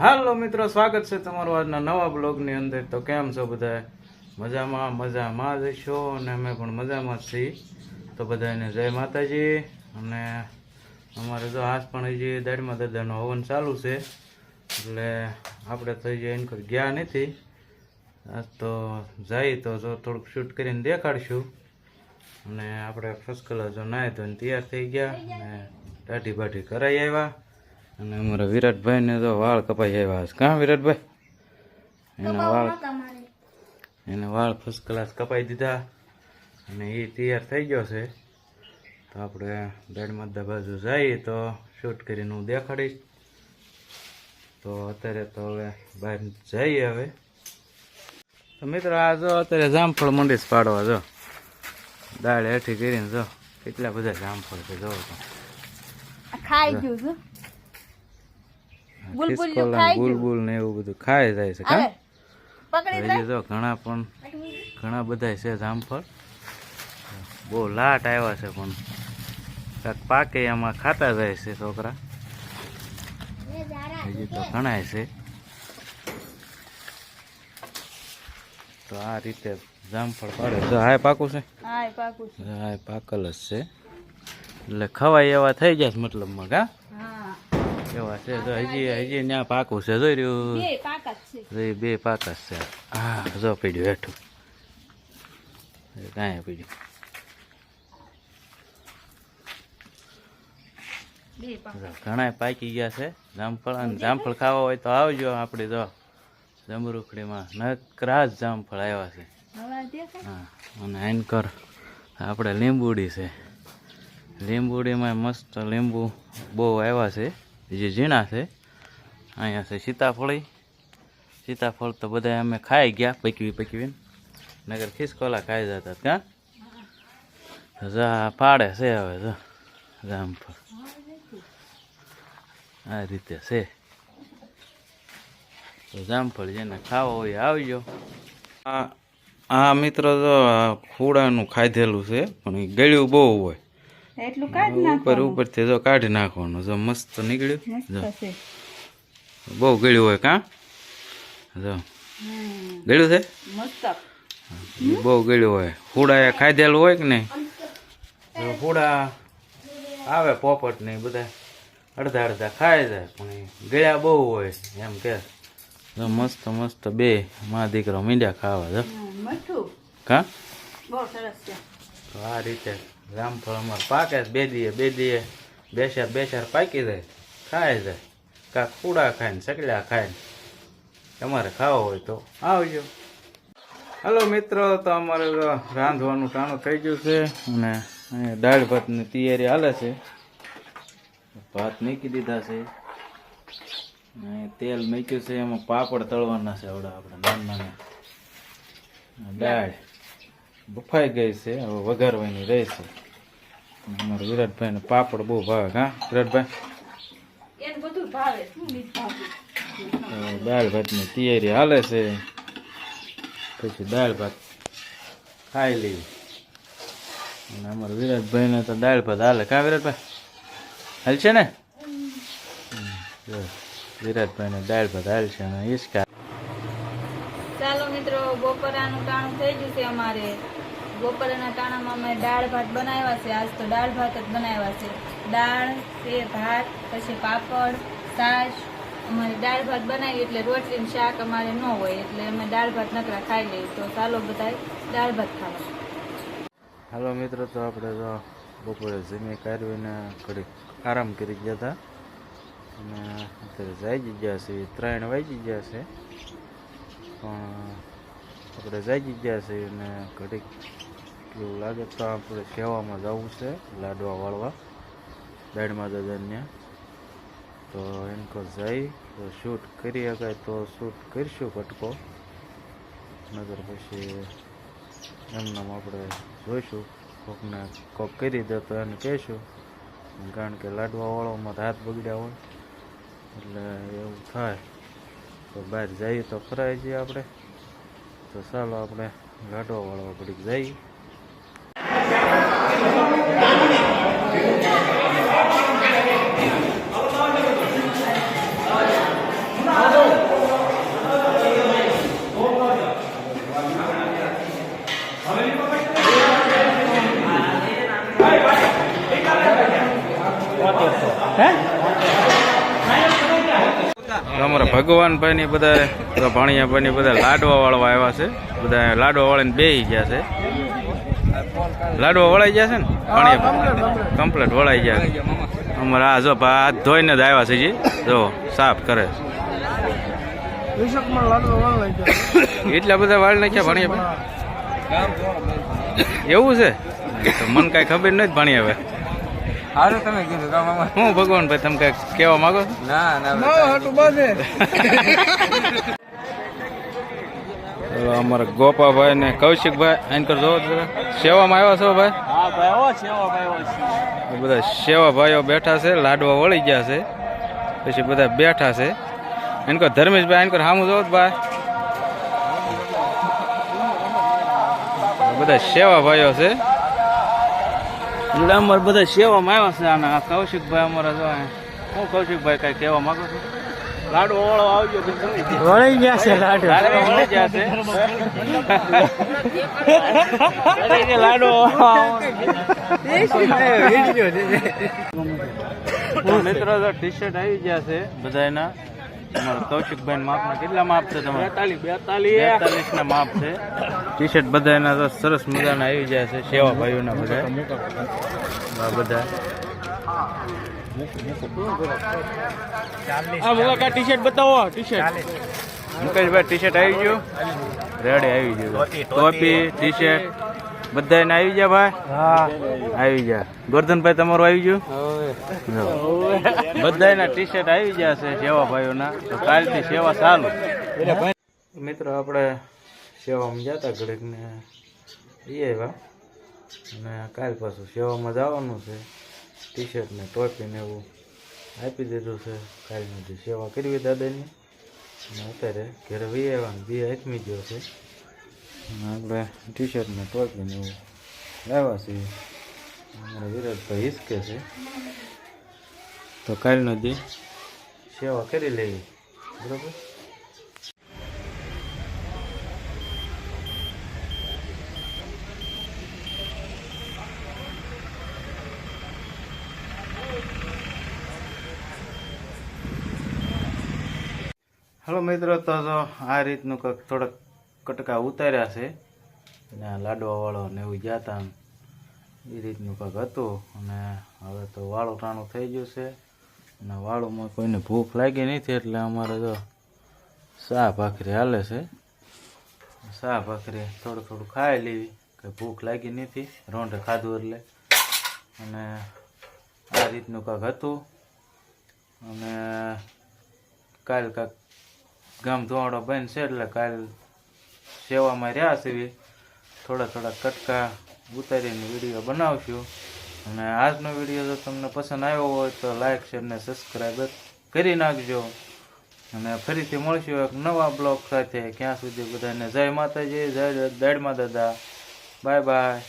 હાલો મિત્રો, સ્વાગત છે તમારું આજના નવા બ્લોગની અંદર. તો કેમ છો બધા? મજામાં મજામાં જ છો? અને અમે પણ મજામાં જ છીએ. તો બધાને જય માતાજી. અને અમારે જો આજ પણ હજી દાડમાં દાદાનો હવન ચાલુ છે. એટલે આપણે તો હજી એન ગયા નથી. તો જાય તો જો થોડુંક શૂટ કરીને દેખાડશું. અને આપણે ફર્સ્ટ કલર જો નાય ધોઈને તૈયાર થઈ ગયા. અને દાઢી બાઢી કરાઈ આવ્યા. અને અમારા વિરાટભાઈને તો વાળ કપાઈ આવ્યા છે. કાં વિરાટભાઈ? એના વાળ એના વાળ ફર્સ્ટ ક્લાસ કપાઈ દીધા અને એ તૈયાર થઈ ગયો છે. તો આપણે બેડમદ્દા બાજુ જઈએ તો શૂટ કરીને હું દેખાડીશ. તો અત્યારે તો હવે બહાર જઈએ હવે. તો મિત્રો આ જો અત્યારે જામફળ મંડીશ પાડવા જો. દાળ હેઠી કરીને જો. કેટલા બધા જામફળ છે જો ખાઈ ગયું ગયું. બુલબુલ ને એવું બધું ખાઈ જાય છે કા પકડી તો ઘણા પણ ઘણા બધા છે જામફળ. બહુ લાટ આવ્યા છે પણ. કાંક પાકે એમાં ખાતા જાય છે છોકરા. હજી તો ઘણા છે. તો આ રીતે જામફળ પડે. તો હાય પાકું છે? હાય પાકું છે. હાય પાકલ જ છે. એટલે ખવાય એવા થઈ જાય છે મતલબમાં કા? એવા છે. તો હજી હજી ત્યાં પાકું છે જોઈ રહ્યું? બે પાક જ છે. હા જો પીડ્યું હેઠું. કાંઈ પીડ્યું. ઘણા પાકી. ગયા છે. જામફળ અને જામફળ ખાવા હોય તો આવજો આપણે જો. જમરૂખડીમાં નકરાશ જામફળ આવ્યા છે. હા અને એનકર આપણે લીંબુડી છે. લીંબુડીમાં મસ્ત લીંબુ બહુ આવ્યા છે. જે ઝીણા છે, અહીંયા છે સીતાફળી. સીતાફળ તો બધા અમે ખાઈ ગયા, પકવી પકવીને. નગર ખિસકોલા ખાઈ જતા ત્યાં. જા, પાડે છે હવે, જો. જામફળ આ રીતે છે. તો જામફળ જેને ખાવા હોય આવજો. આ આ મિત્રો તો ખૂડાનું ખાધેલું છે, પણ એ ગળ્યું બહુ હોય. એટલું કાઢ ઉપર ઉપરથી જો કાઢી નાખવાનું. જો મસ્ત નીકળ્યું. જો. છે. બહુ ગળ્યું હોય કા? જો. ગળ્યું છે? મસ્ત. બહુ ગળ્યું હોય. ફૂડા ખાધેલું હોય કે નહીં? ફૂડા આવે પોપટ ને બધા. અડધા અડધા ખાય જાય પણ ગળ્યા બહુ હોય એમ કે. મસ્ત મસ્ત બે મા દીકરો મીંડ્યા ખાવા જો. મીઠું. કાં? બહુ સરસ છે. તો આ રીતે જામફળ અમારે પાકે બે દીએ બે દીએ. બે ચાર બે ચાર પાકી જાય. ખાય જાય. કાંક કુડા ખાય ને સકડ્યા ખાય ને. તમારે ખાવો હોય તો આવજો. હલો મિત્રો, તો અમારે રાંધવાનું ટાણું થઈ ગયું છે અને દાળ ભાતની તૈયારી હાલે છે. ભાત મૂકી દીધા છે. તેલ મૂક્યું છે. એમાં પાપડ તળવાના છે આવડા આપણે નાના નાના દાળ. બફાઈ ગઈ છે હવે વઘારવાની રહેશે અમારા વિરાટભાઈને પાપડ બહુ ભાવે હા? વિરાટભાઈ? દાળ ભાતની તૈયારી હાલે છે. પછી દાળ ભાત ખાઈ લેવી અને અમારા વિરાટભાઈને તો દાળ ભાત હાલે કા વિરાટભાઈ? હાલ છે ને વિરાટભાઈને દાળ ભાત હાલ છે અને ઈસકા બપોરાનું ટાણું થઈ ગયું છે અમારે. બપોરાના ટાણામાં અમે દાળ ભાત બનાવ્યા છે. આજ તો દાળ ભાત જ બનાવ્યા છે. દાળ, તે ભાત, પછી પાપડ, છાશ. અમારે દાળ ભાત બનાવી એટલે રોટલી શાક અમારે ન હોય એટલે અમે દાળ ભાત નકરા ખાઈ લઈએ. તો ચાલો બધા દાળ ભાત ખાવા. હાલો મિત્રો, તો આપણે તો બપોરે જમી કાઢવીને ઘડીક આરામ કરી ગયા હતા. અને અત્યારે જ ગયા છે. ત્રણ વાગી ગયા છે. પણ આપણે જાગી ગયા છે અને ઘડીક એવું લાગે તો આપણે સેવામાં જવું છે, લાડવા વાળવા, દાડમાં દાદાને તો એમ કર જઈ, તો શૂટ કરી શકાય તો શૂટ કરીશું કટકો નગર પછી એમનામ આપણે જોઈશું, કોકને કોક કરી દે તો એને કહીશું. કારણ કે લાડવા વાળોમાં તો હાથ બગડ્યા હોય, એટલે એવું થાય. તો બહાર જઈએ તો ફરાય જઈએ આપણે. તો ચાલો આપણે લાડવા વાળવા પડી જઈએ અમારા ભગવાનભાઈ ની બધા ભાણિયાભાઈ ની બધા લાડવા વાળવા આવ્યા છે. બધા લાડવા વાળીને બેહી ગયા છે. લાડવા વળાઈ ગયા છે ને? ભાણિયાભાઈ. કમ્પ્લીટ વળાઈ ગયા અમારા આ જો હાથ ધોઈને જ આવ્યા છે જી. જો સાફ કરે એટલા બધા વાળ નાખ્યા ભાણિયાભાઈ? એવું છે? મને કાંઈ ખબર નથી ભાણિયાભાઈ. સારું તમે કીધું કામ આમાં હું ભગવાનભાઈ તમે કઈ કહેવા માંગો છો? ના ના ચલો અમારા ગોપાભાઈ ને કૌશિકભાઈ આઈન કર જોવો જરા. સેવામાં આવ્યા છો ભાઈ? હા ભાઈ ભાઈ બધા સેવા ભાઈઓ બેઠા છે લાડવા વળી ગયા છે. પછી બધા બેઠા છે. એન કર ધર્મેશભાઈ આઈન કર સામું જોવો ભાઈ. બધા સેવા ભાઈઓ છે. એટલે અમારે બધા સેવામાં આવ્યા છે અને કૌશિકભાઈ અમારા જો હું કૌશિકભાઈ કઈ કહેવા માંગુ છું? લાડુ ઓળો આવજો વળી ગયા છે લાડુ વળી ગયા છે. લાડુ મિત્રો ટી શર્ટ આવી ગયા છે બધાના તમારા કૌશિકભાઈ માપના કેટલા માપ છે તમારે? બેતાલીસ બેતાલીસ. ના માપ છે. ટી શર્ટ બધાના તો સરસ મજાના આવી જાય છે સેવા ભાઈઓના બધા. બધા. ટી શર્ટ બતાવો T shirt Mukeshbhai T shirt આવી ગયું? રેડી આવી ગયું. ટોપી ટી શર્ટ બધાને આવી ગયા ભાઈ. હા. આવી ગયા ગોરધનભાઈ તમારું આવી ગયું? બધાના ટી શર્ટ આવી ગયા છે સેવા ભાઈઓના. તો કાલથી સેવા ચાલુ. મિત્રો આપણે સેવામાં જતા ઘડીક ને એ આવ્યા. અને કાલ પાછું સેવામાં જવાનું છે. ટી શર્ટ ને ટોપી ને એવું આપી દીધું છે. કાલની સેવા કરવી દાદાની. અને અત્યારે ઘરે વી આવ્યા બી હાથમી ગયો છે. આપણે ટી શર્ટ ને ટોપી ને એવું લાવ્યા છીએ. અમારા વિરાટભાઈ હિસકે છે. તો કાલનો દી. સેવા કરી લેવી બરોબર? હલો મિત્રો તો જો આ રીતનું કંઈક થોડાક કટકા ઉતાર્યા છે. અને આ લાડવાવાળો ને એવું હતા એ રીતનું કંઈક હતું. અને હવે તો વાળું ટાણું થઈ ગયું છે. અને વાળુંમાં કોઈને ભૂખ લાગી નથી એટલે અમારે જો શાહ ભાખરી હાલે છે. શાહ ભાખરી થોડું થોડું ખાઈ લેવી. કે ભૂખ લાગી નથી. રોંઢે ખાધું એટલે. અને આ રીતનું કાંક હતું. અને કાલ કાંક ગામ ધોવાડો છે એટલે કાલ સેવામાં રહ્યા છીએ થોડા થોડા કટકા ઉતારીને વીડિયો બનાવશું અને આજનો વીડિયો જો તમને પસંદ આવ્યો હોય તો લાઇક શેર ને સબસ્ક્રાઈબ કરી નાખજો. અને ફરીથી મળશું એક નવા બ્લોગ સાથે. ક્યાં સુધી બધાને જય માતાજી, જય દાડમાં દાદા બાય બાય.